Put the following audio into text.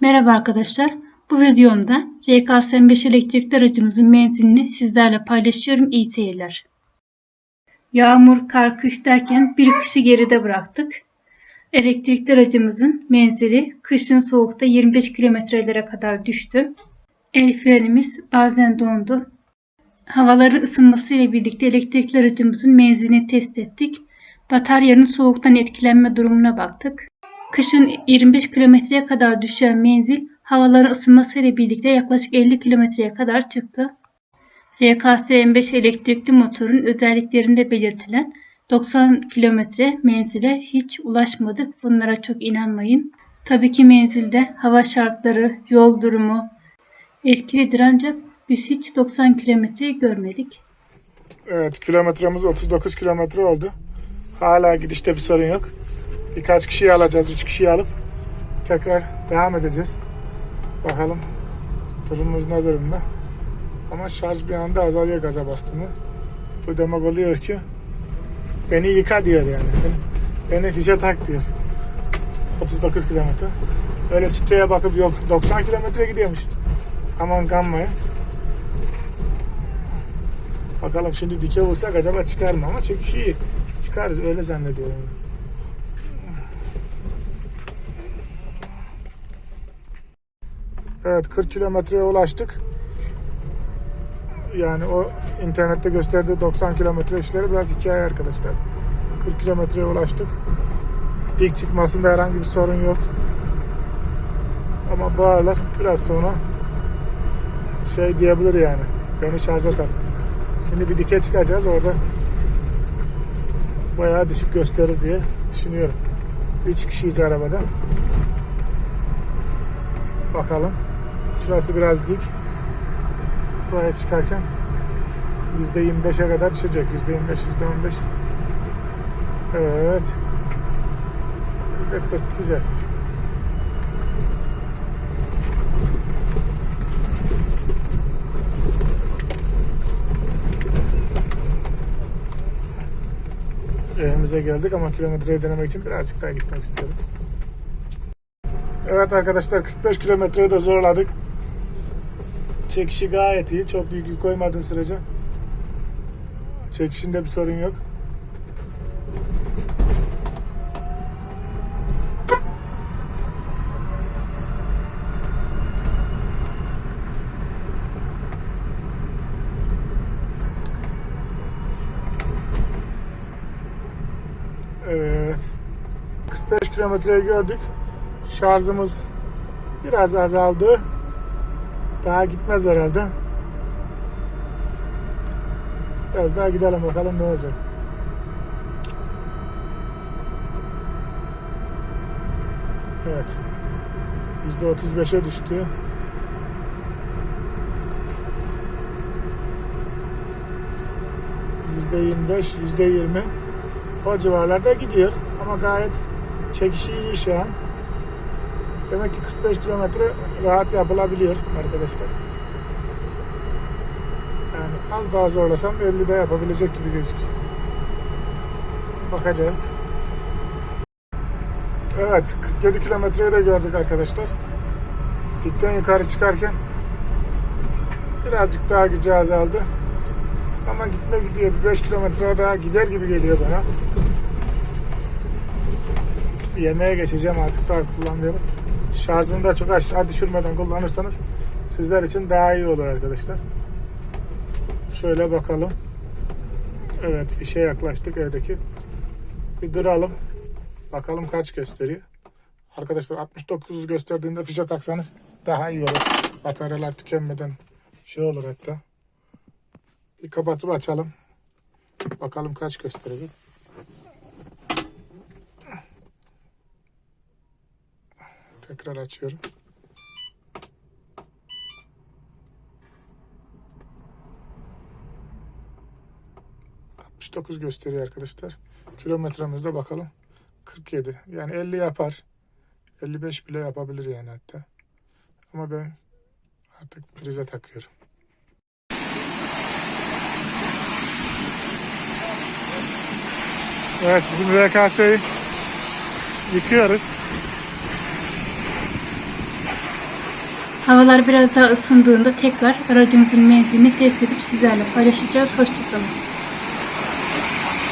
Merhaba arkadaşlar. Bu videomda RKS-5 elektrikli aracımızın menzilini sizlerle paylaşıyorum. İyi seyirler. Yağmur, kar, kış derken bir kışı geride bıraktık. Elektrikli aracımızın menzili kışın soğukta 25 kilometrelere kadar düştü. El frenimiz bazen dondu. Havaların ısınmasıyla birlikte elektrikli aracımızın menzilini test ettik. Bataryanın soğuktan etkilenme durumuna baktık. Kışın 25 kilometreye kadar düşen menzil havaların ısınmasıyla birlikte yaklaşık 50 kilometreye kadar çıktı. RKS M5 elektrikli motorun özelliklerinde belirtilen 90 kilometre menzile hiç ulaşmadık. Bunlara çok inanmayın. Tabii ki menzilde hava şartları, yol durumu etkilidir ancak biz hiç 90 kilometreyi görmedik. Evet kilometremiz 39 kilometre oldu. Hala gidişte bir sorun yok. Birkaç kişiyi alacağız. 3 kişiyi alıp tekrar devam edeceğiz. Bakalım durumumuz ne durumda. Ama şarj bir anda azalıyor gaza bastığımı. Bu demek oluyor ki beni yıka diyor yani. Beni, fişe tak diyor. 39 kilometre. Öyle siteye bakıp yok 90 kilometre gidiyormuş. Aman kanmayın. Bakalım şimdi dike vursak acaba çıkar mı? Ama çekiş iyi. Çıkarız öyle zannediyorum. Evet 40 kilometreye ulaştık. Yani o internette gösterdiği 90 kilometre işleri biraz hikaye arkadaşlar. 40 kilometreye ulaştık. Dik çıkmasında herhangi bir sorun yok. Ama bu aralar biraz sonra şey diyebilir yani. Beni şarja tak. Şimdi bir dike çıkacağız orada bayağı düşük gösterir diye düşünüyorum. 3 kişiyiz arabada. Bakalım. Şurası biraz dik. Buraya çıkarken %25'e kadar düşecek. %25, %15. Evet. %40 güzel. Evimize geldik ama kilometreyi denemek için birazcık daha gitmek istiyorum. Evet arkadaşlar 45 kilometreyi de zorladık. Çekişi gayet iyi. Çok büyük yük koymadığın sürece çekişinde bir sorun yok. Evet. 45 kilometreyi gördük. Şarjımız biraz azaldı. Daha gitmez herhalde. Biraz daha gidelim bakalım ne olacak. Evet. %35'e düştü. %25, %20 o civarlarda gidiyor ama gayet çekişi iyi şu an. Demek ki 45 kilometre rahat yapılabiliyor arkadaşlar. Yani az daha zorlasam 50'de yapabilecek gibi gözüküyor. Bakacağız. Evet 47 kilometreyi de gördük arkadaşlar. Dikten yukarı çıkarken birazcık daha gücü azaldı. Ama gitme gidiyor. Bir 5 kilometre daha gider gibi geliyor bana. Yemeğe geçeceğim artık daha kullanmıyorum. Şarjını da çok aşağı düşürmeden kullanırsanız sizler için daha iyi olur arkadaşlar. Şöyle bakalım. Evet fişe yaklaştık evdeki. Bir duralım. Bakalım kaç gösteriyor. Arkadaşlar 69 gösterdiğinde fişe taksanız daha iyi olur. Bataryalar tükenmeden şey olur hatta. Bir kapatıp açalım. Bakalım kaç gösterecek. Tekrar açıyorum. ...69 gösteriyor arkadaşlar. Kilometremizde bakalım. 47. Yani 50 yapar. 55 bile yapabilir yani hatta. Ama ben artık prize takıyorum. Evet bizim VKS'yi yıkıyoruz. Havalar biraz daha ısındığında tekrar aracımızın menzilini test edip sizlerle paylaşacağız. Hoşçakalın.